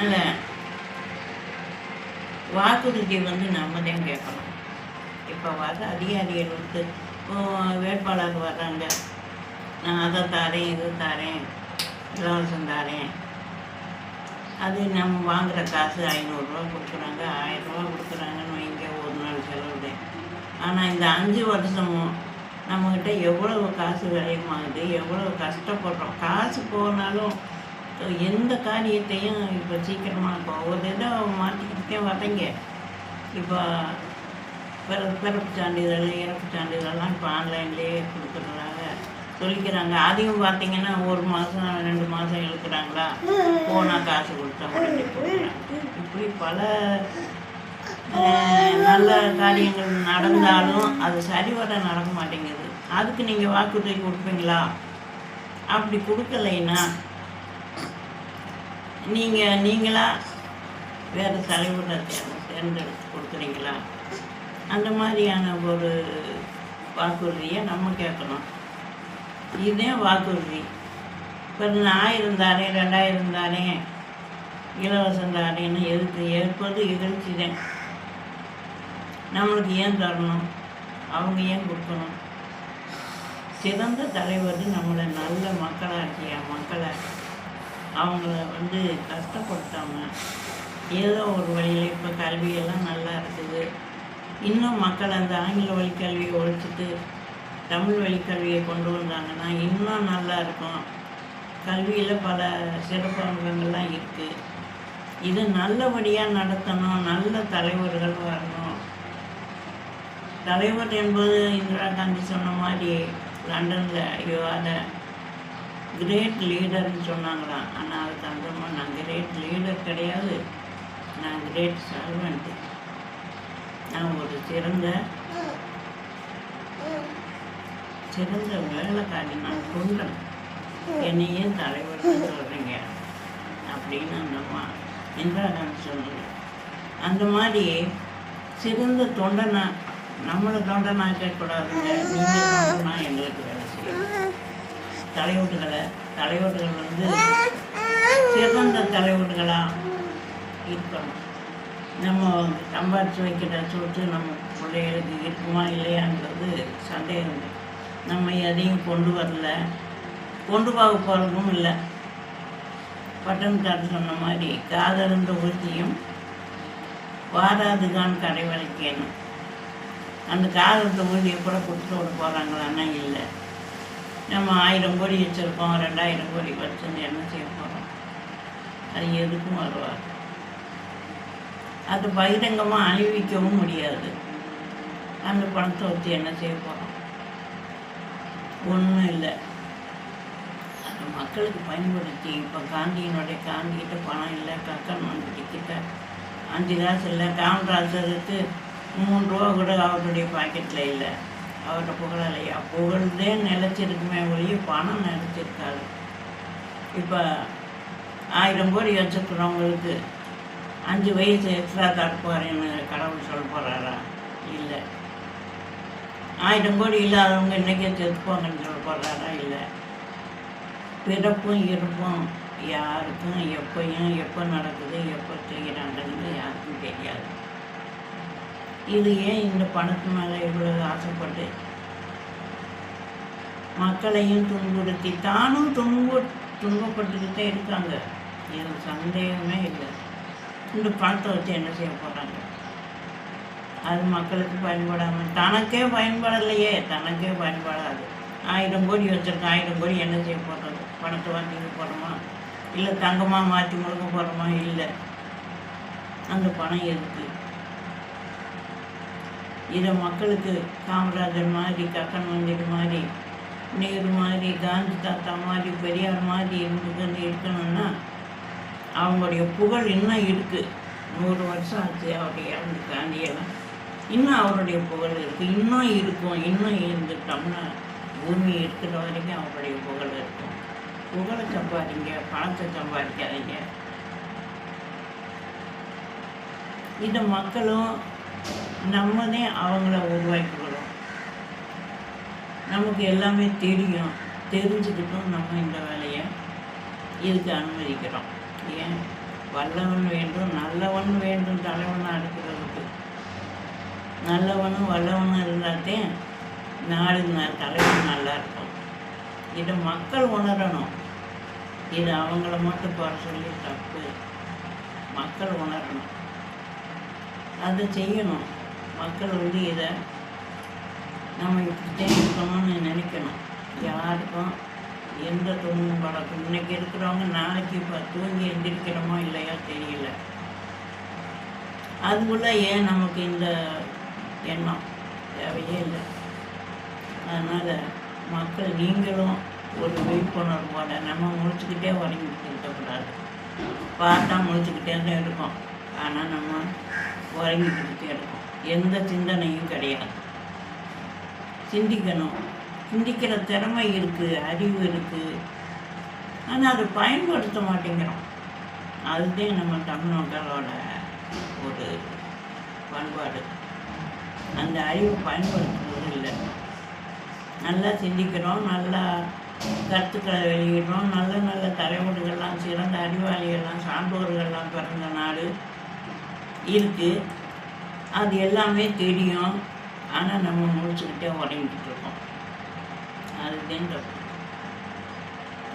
அதனால் வாக்குறுதி வந்து நம்ம தான் கேட்கணும். இப்போ வர அதிகாரிகள் வந்து வேட்பாளர் வர்றாங்க. நான் அதை தாரேன் இது தாரேன் இலவசம் தாரேன். அது நம்ம வாங்குகிற காசு ஐநூறுரூவா கொடுக்குறாங்க ஆயிரரூவா கொடுக்குறாங்கன்னு வைங்க ஒரு நாள் செலவுது ஆனால் இந்த அஞ்சு வருஷமும் நம்மக்கிட்ட எவ்வளவு காசு விளையமாகுது எவ்வளவு கஷ்டப்படுறோம். காசு போனாலும் எந்த காரியத்தையும் இப்போ சீக்கிரமாக இப்போ ஒரு இதை மாற்றிக்கிட்டே வரீங்க இப்போ பிற பிறப்பு சான்றிதழ் இறப்பு சான்றிதழ்லாம் இப்போ ஆன்லைன்லேயே கொடுக்குறதாக சொல்லிக்கிறாங்க. அதையும் பார்த்தீங்கன்னா ஒரு மாதம் ரெண்டு மாதம் இழுக்கிறாங்களா? போனால் காசு கொடுத்தா உடனே இப்படி பல நல்ல காரியங்கள் நடந்தாலும் அது சரிவர நடக்க மாட்டேங்குது. அதுக்கு நீங்கள் வாக்குறுதி கொடுப்பீங்களா? அப்படி கொடுக்கலைன்னா நீங்கள்? நீங்களாக வேறு தலைவரை தேர்ந்தெடுத்து கொடுக்குறீங்களா? அந்த மாதிரியான ஒரு வாக்குறுதியை நம்ம கேட்கணும். இதே வாக்குறுதி. இப்போ நான் இருந்தாரே ரெண்டாயிரம் தாரேன் இலவசம் தாரேன்னு எதுக்கு? ஏற்பது இகழ்ச்சி தான். நம்மளுக்கு ஏன் தரணும்? அவங்க ஏன் கொடுக்கணும்? சிறந்த தலைவர் நம்மளை நல்ல மக்களாக்கிய மக்களை அவங்கள வந்து கஷ்டப்படுத்தாமல் ஏதோ ஒரு வழியில் இப்போ கல்வியெல்லாம் நல்லா இருக்குது. இன்னும் மக்கள் அந்த ஆங்கில வழிக்கல்வியை ஒழிச்சிட்டு தமிழ் வழிக்கல்வியை கொண்டு வந்தாங்கன்னா இன்னும் நல்லா இருக்கும். கல்வியில் பல சிறப்பம்சங்கள்லாம் இருக்குது இது நல்லபடியாக நடத்தணும். நல்ல தலைவர்கள் வரணும். தலைவர் என்பது இந்திரா காந்தி சொன்ன மாதிரி லண்டனில் ஐயோ அதை கிரேட் லீடர்னு சொன்னாங்களாம். ஆனால் அதுக்கு அந்த மாதிரி நான் கிரேட் லீடர் கிடையாது. நான் கிரேட் சர்வெண்ட்டு நான் ஒரு சிறந்த சிறந்த வேலைக்காரி நான் கொண்டேன் என்னையே தலைவர் சொல்கிறீங்க அப்படின்னு அந்தம்மா இந்திரா காந்தி சொன்னது அந்த மாதிரி சிறந்த தொண்டனா நம்மளை தொண்டனாக்கக்கூடாதுங்க நீங்கள் தொண்டனா எங்களுக்கு வேலை செய்யணும். தலையோட்டுகளை தலையோட்டுகள் வந்து சிறந்த தலையோட்டுகளாக இருக்கணும் நம்ம சம்பாரித்து வைக்கிற சொத்து நம்ம பிள்ளைகளுக்கு இருக்குமா இல்லையான்றது சந்தேகம். நம்ம எதையும் கொண்டு வரல. கொண்டு போக போகிறதும் இல்லை. பட்டணத்தார் சொன்ன மாதிரி காதறிந்த உறுதியும் வாராதுதான் கடை விளக்கேனும் அந்த காதறிந்த ஊர்தியை கூட கொடுத்து விட போகிறாங்களான்னா இல்லை. நம்ம ஆயிரம் கோடி வச்சுருக்கோம் ரெண்டாயிரம் கோடி வச்சுருந்து என்ன செய்ய போகிறோம் அது எதுக்கும் வருவார் அது பகிரங்கமாக அணிவிக்கவும் முடியாது. அந்த பணத்தை வச்சு என்ன செய்ய போகிறோம் ஒன்றும் இல்லை. அது மக்களுக்கு பயன்படுத்தி இப்போ காந்தியினுடைய காந்திகிட்ட பணம் இல்லை கக்கன் மண்டிக்கிட்ட அஞ்சு காசு இல்லை காமராஜருக்கு மூணு ரூபா கூட அவருடைய பாக்கெட்டில் இல்லை. அவரை புகழலையா புகழ்ந்தே நிலச்சிருக்குமே ஒழிய பணம் நிலச்சிருக்காது. இப்போ ஆயிரம் கோடி வச்சுருக்கிறவங்களுக்கு அஞ்சு வயசு எக்ஸ்ட்ரா தடுப்பாருன்னு கடவுள் சொல்ல போகிறாரா இல்லை. ஆயிரம் கோடி இல்லாதவங்க இன்றைக்கே செத்துப்பாங்கன்னு சொல்ல போகிறாரா இல்லை. பிறப்பும் இருப்பும் யாருக்கும் எப்பையும் எப்போ நடக்குது எப்போ செய்கிறாங்கன்னு யாருக்கும் தெரியாது. இது ஏன் இந்த பணத்து மேலே இவ்வளவு ஆசைப்பட்டு? மக்களையும் துன்புறுத்தி தானும் துன்பு துன்பப்பட்டுக்கிட்டே இருக்காங்க. எனக்கு சந்தேகமே இல்லை. இந்த பணத்தை வச்சு என்ன செய்ய போகிறாங்க அது மக்களுக்கு பயன்படாமல் தனக்கே பயன்படலையே. தனக்கே பயன்படாது. ஆயிரம் கோடி வச்சுருக்கேன் ஆயிரம் கோடி என்ன செய்ய போடுறது பணத்தை வாங்கிக்க போகிறோமா இல்லை தங்கமாக மாற்றி முழுக்க போகிறோமா இல்லை. அந்த பணம் எதுக்கு? இதை மக்களுக்கு காமராஜர் மாதிரி கக்கன் மந்திரி மாதிரி நேரு மாதிரி காந்தி தாத்தா மாதிரி பெரியார் மாதிரி இருந்துக்கிட்டு இருக்கணும்னா அவங்களுடைய புகழ் இன்னும் இருக்குது நூறு வருஷம் ஆச்சு அவருடைய இறந்து காந்தியெல்லாம். இன்னும் அவருடைய புகழ் இருக்குது இன்னும் இருக்கும். இன்னும் இருந்துட்டோம்னா பூமி இருக்கிற வரைக்கும் அவருடைய புகழ் இருக்கும். புகழை சம்பாதிங்க பணத்தை சம்பாதிக்காதீங்க. இதை மக்களும் நம்மதே அவங்கள உருவாக்கிக்கிறோம் நமக்கு எல்லாமே தெரியும். தெரிஞ்சுக்கிட்டும் நம்ம இந்த வேலையை இதுக்கு அனுமதிக்கிறோம். ஏன்? வல்லவன் வேண்டும் நல்லவன் வேண்டும் தலைவனாக இருக்கிறதுக்கு நல்லவனும் வல்லவனும் இருந்தாத்தே நாடு தலைவன் நல்லா இருக்கும். இதை மக்கள் உணரணும். இது அவங்கள மட்டும் குறை சொல்லி தப்பு. மக்கள் உணரணும். அதை செய்யணும். மக்கள் வந்து இதை நம்ம இப்படித்தான் இருக்கணும்னு நினைக்கணும். யாருக்கும் எந்த தூங்கும் பழக்கம் இன்னைக்கு இருக்கிறவங்க நாளைக்கு இப்போ தூங்கி எழுந்திருக்கிறோமோ இல்லையோ தெரியல. அதுக்குள்ள ஏன் நமக்கு இந்த எண்ணம் தேவையே இல்லை. அதனால் மக்கள் நீங்களும் ஒரு விழிப்புணர்வோட நம்ம முழிச்சுக்கிட்டே உறங்கிட்டு இருக்கக்கூடாது. பார்த்தா முழிச்சுக்கிட்டே தான் இருக்கோம். ஆனால் நம்ம உறங்கிக்கிட்டே இருக்கும். எந்த சிந்தனையும் கிடையாது. சிந்திக்கணும். சிந்திக்கிற திறமை இருக்குது அறிவு இருக்குது ஆனால் அதை பயன்படுத்த மாட்டேங்கிறோம். அதுதான் நம்ம தமிழ்நாட்டோட ஒரு பண்பாடு. அந்த அறிவு பயன்படுத்துவது இல்லை. நல்லா சிந்திக்கிறோம் நல்லா கருத்துக்களை வெளியிடுறோம். நல்ல நல்ல தலைவர்கள்லாம் சிறந்த அறிவாளிகள்லாம் சான்றோர்கள்லாம் பிறந்தன இருக்குது அது எல்லாமே தெரியும். ஆனால் நம்ம முடிச்சுக்கிட்டே உடங்கிட்டு இருக்கோம். அதுதான் தப்பு.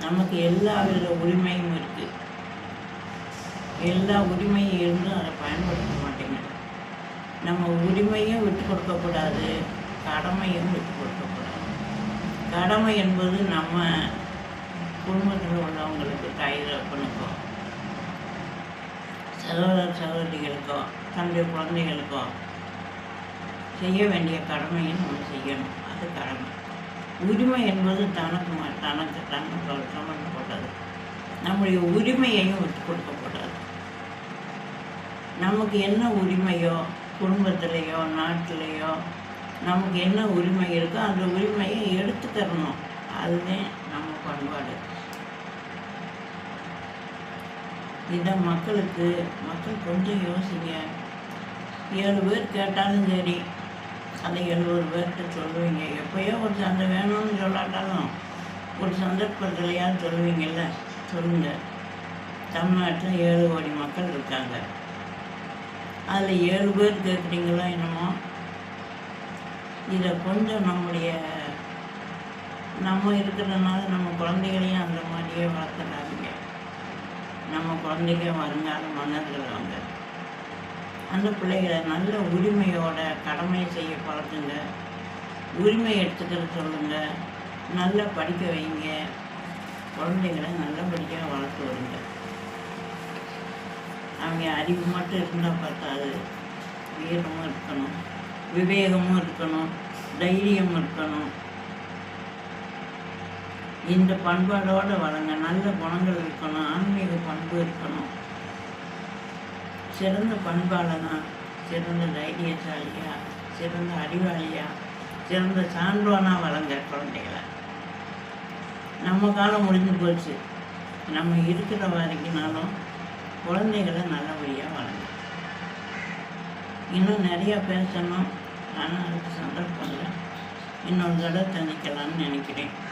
நமக்கு எல்லா வித உரிமையும் இருக்குது எல்லா உரிமையும் இருந்தும் அதை பயன்படுத்த மாட்டேங்குது நம்ம உரிமையும் விட்டு கொடுக்கக்கூடாது கடமையும் விட்டு கொடுக்கக்கூடாது. கடமை என்பது நம்ம குடும்பத்தில் உள்ளவங்களுக்கு தாய் தகப்பனுக்கோ சகோதர சகோதரிகளுக்கோ தன்னுடைய குழந்தைகளுக்கோ செய்ய வேண்டிய கடமையை நம்ம செய்யணும். அது கடமை. உரிமை என்பது தனக்கு ம- தனக்கு தனக்கு சம்மந்தப்பட்டது. நம்முடைய உரிமையையும் விட்டு கொடுக்கக்கூடாது நமக்கு என்ன உரிமையோ குடும்பத்திலேயோ நாட்டிலேயோ நமக்கு என்ன உரிமை இருக்கோ அந்த உரிமையை எடுத்துக்கிறணும். அதுதான் நம்ம பண்பாடு. இதை மக்களுக்கு மக்கள் கொஞ்சம் யோசிங்க. ஏழு பேர் கேட்டாலும் சரி அதை எழுபது பேர்கிட்ட சொல்லுவீங்க. எப்போயோ ஒரு சந்தை வேணும்னு சொல்லாட்டாலும் ஒரு சந்தர்ப்பத்திலையாவது சொல்லுவீங்கல்ல? சொல்லுங்க. தமிழ்நாட்டில் ஏழு கோடி மக்கள் இருக்காங்க. அதில் ஏழு பேர் கேட்குறீங்களோ என்னமோ? இதை கொஞ்சம் நம்முடைய நம்ம இருக்கிறதுனால நம்ம குழந்தைகளையும் அந்த மாதிரியே வளர்த்துறாங்க. நம்ம குழந்தைங்க வருங்கால மன்னர்கள் அவங்க அந்த பிள்ளைகளை நல்ல உரிமையோட கடமையை செய்ய பழக்குங்க உரிமை எடுத்துக்கிற சொல்லுங்க. நல்லா படிக்க வைங்க. குழந்தைங்கள நல்லபடியாக வளர்த்து வருங்க. அவங்க அறிவு மட்டும் இருந்தால் பார்த்தாது வீரமும் இருக்கணும். விவேகமும் இருக்கணும். தைரியமும் இருக்கணும். இந்த பண்பாடோடு வளங்க. நல்ல குணங்கள் இருக்கணும். ஆன்மீக பண்பு இருக்கணும். சிறந்த பண்பாளனா சிறந்த தைரியசாலியா சிறந்த அறிவாளியா சிறந்த சான்றோனா வளங்க குழந்தைகளை. நம்ம காலம் முடிஞ்சு போச்சு. நம்ம இருக்கிற வரைக்கும்னாலும் குழந்தைகளை நல்லபடியாக வளங்க. இன்னும் நிறையா பேசணும் ஆனால் அதுக்கு சந்தர்ப்பம் இல்லை. இன்னொரு தடவை சந்திக்கலாம்னு நினைக்கிறேன்.